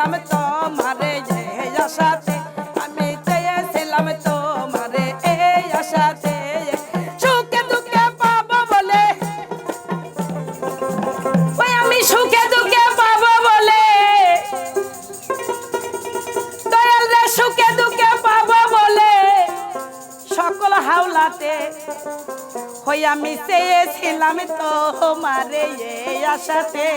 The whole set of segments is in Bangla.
চেয়েছিলাম তোমারে এই আশাতে, আমি চেয়েছিলাম তোমারে এই আশাতে। সুখে দুঃখে পাবো বলে, ওই আমি সুখে দুঃখে পাবো বলে। দয়াল রে, সুখে দুঃখে পাবো বলে। সকল হাওলাতে হই আমি চেয়েছিলাম তোমারে এই আশাতে।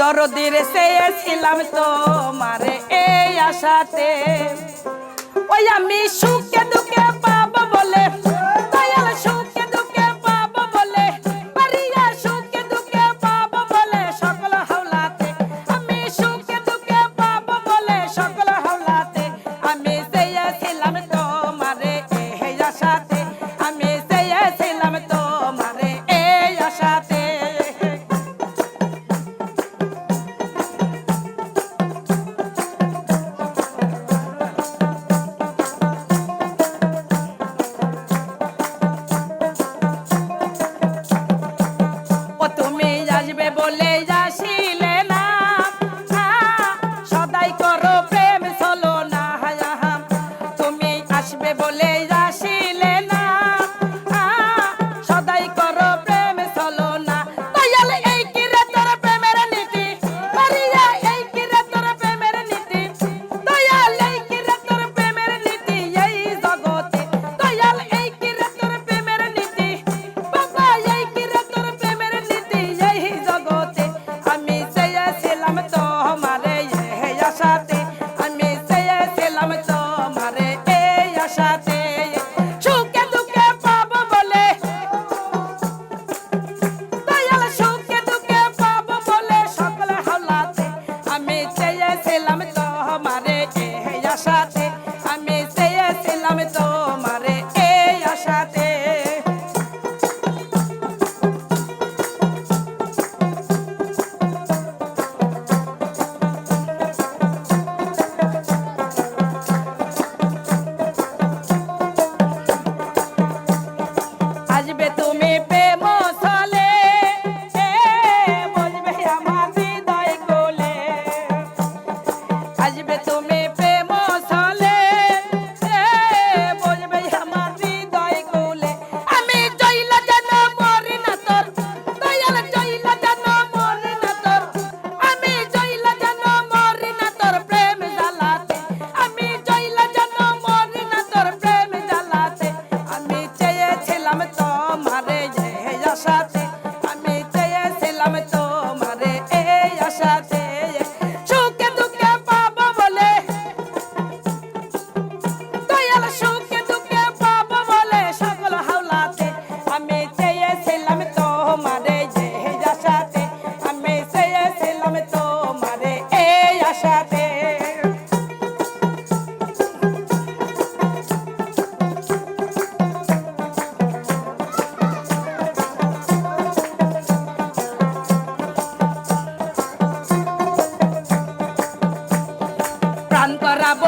দরদির চেয়েছিলাম তোমারে এই আশাতে। ওই আমি সুখে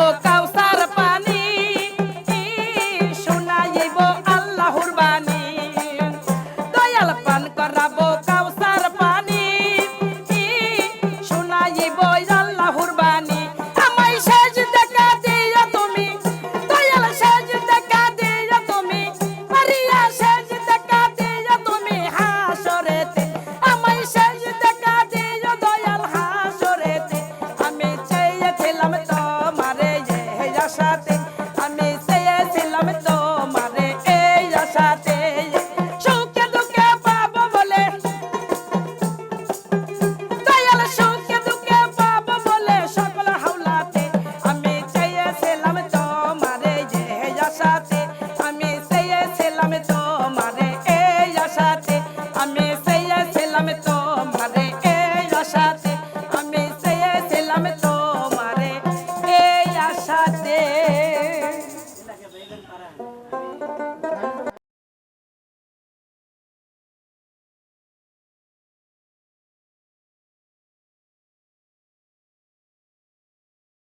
boca. Selamet